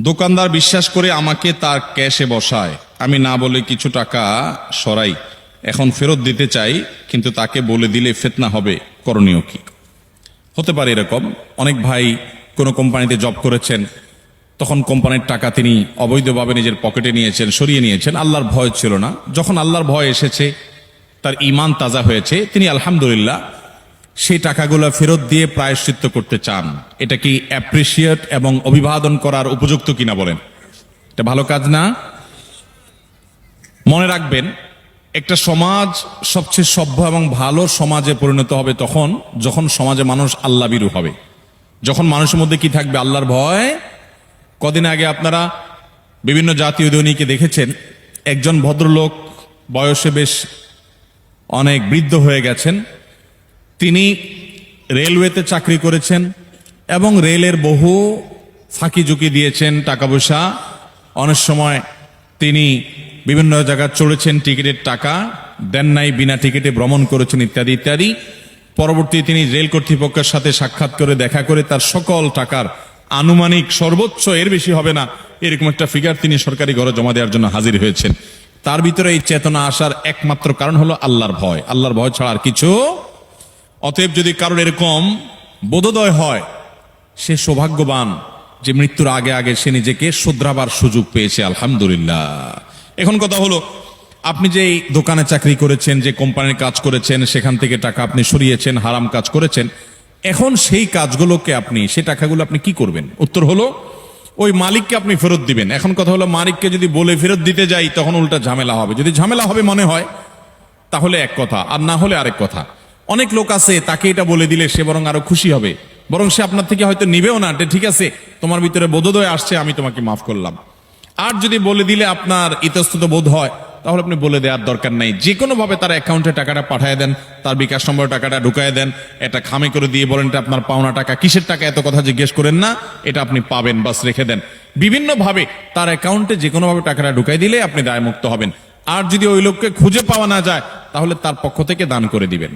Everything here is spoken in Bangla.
দোকানদার বিশ্বাস করে আমাকে তার ক্যাশে বসায়। আমি না বলে কিছু টাকা সরাই। এখন ফেরত দিতে চাই, কিন্তু তাকে বলে দিলে ফেতনা হবে। করণীয় কি? হতে পারে এরকম। অনেক ভাই কোনো কোম্পানিতে জব করেছেন। তখন কোম্পানির টাকা তিনি অবৈধভাবে নিজের পকেটে নিয়েছেন, সরিয়ে নিয়েছেন। আল্লাহর ভয় ছিল না। যখন আল্লাহর ভয় এসেছে, তার ইমান তাজা হয়েছে। তিনি আলহামদুলিল্লাহ সেই টাকাগুলো ফেরত দিয়ে প্রায়শ্চিত্ত করতে চান। এটা কি অ্যাপ্রিসিয়েট এবং অভিবাদন করার উপযুক্ত কিনা বলেন? এটা ভালো কাজ না? মনে রাখবেন, একটা সমাজ সবচেয়ে সভ্য এবং ভালো সমাজে পরিণত হবে তখন, যখন সমাজে মানুষ আল্লাহ বিরু হবে। যখন মানুষের মধ্যে কি থাকবে? আল্লাহর ভয়? কদিন আগে আপনারা বিভিন্ন জাতীয় দৈনিকে দেখেছেন, একজন ভদ্রলোক বয়সে বেশ অনেক বৃদ্ধ হয়ে গেছেন। তিনি রেলওয়েতে চাকরি করেছেন এবং রেলের বহু ফাঁকি ঝুঁকি দিয়েছেন টাকা পয়সা অনেক সময় তিনি বিভিন্ন জায়গায় চড়েছেন টিকিটের টাকা, দেন নাই, বিনা টিকিটে ভ্রমণ করেছেন ইত্যাদি ইত্যাদি। পরবর্তী তিনি রেল কর্তৃপক্ষের সাথে সাক্ষাৎ করে, দেখা করে তার সকল টাকার আনুমানিক সর্বোচ্চ এর বেশি হবে না, এরকম একটা ফিগার তিনি সরকারি ঘরে জমা দেওয়ার জন্য হাজির হয়েছেন। তার ভিতরে এই চেতনা আসার একমাত্র কারণ হলো আল্লাহর ভয়। আল্লাহর ভয় ছাড়া আর কিছু অতএব যদি কারোর এরকম বোধোদয় হয়, সে সৌভাগ্যবান যে মৃত্যুর আগে আগে সে নিজেকে শুধরাবার সুযোগ পেয়েছে, আলহামদুলিল্লাহ। এখন কথা হলো, আপনি যে দোকানে চাকরি করেছেন, যে কোম্পানির কাজ করেছেন, সেখান থেকে টাকা আপনি সরিয়েছেন, হারাম কাজ করেছেন, এখন সেই কাজগুলোকে আপনি, সে টাকাগুলো আপনি কি করবেন? উত্তর হলো, ওই মালিককে আপনি ফেরত দিবেন। এখন কথা হলো, মালিককে যদি বলে ফেরত দিতে যাই, তখন উল্টা ঝামেলা হবে। যদি ঝামেলা হবে মনে হয়, তাহলে এক কথা, আর না হলে আরেক কথা। অনেক লোক আছে, তাকে এটা বলে দিলে সে বরং আরও খুশি হবে। বরং সে আপনার থেকে হয়তো নিবেও না ঠিক আছে, তোমার ভিতরে বোধোদয় আসছে, আমি তোমাকে মাফ করলাম। আর যদি বলে দিলে আপনার ইতস্তত বোধ হয়, তাহলে আপনি বলে দেওয়ার দরকার নাই। যে কোনো ভাবে তার অ্যাকাউন্টে টাকাটা পাঠিয়ে দেন, তার বিকাশ নম্বরে টাকাটা ঢুকায় দেন, এটা খামে করে দিয়ে বলেন এটা আপনার পাওনা টাকা, কিসের টাকা, এত কথা জিজ্ঞেস করেন না, এটা আপনি পাবেন, বাস রেখে দেন। বিভিন্ন ভাবে তার অ্যাকাউন্টে যে কোনো ভাবে টাকাটা ঢুকাই দিলে আপনি দায়মুক্ত হবেন। আর যদি ওই লোককে খুঁজে পাওয়া না যায়, তাহলে তার পক্ষ থেকে দান করে দিবেন।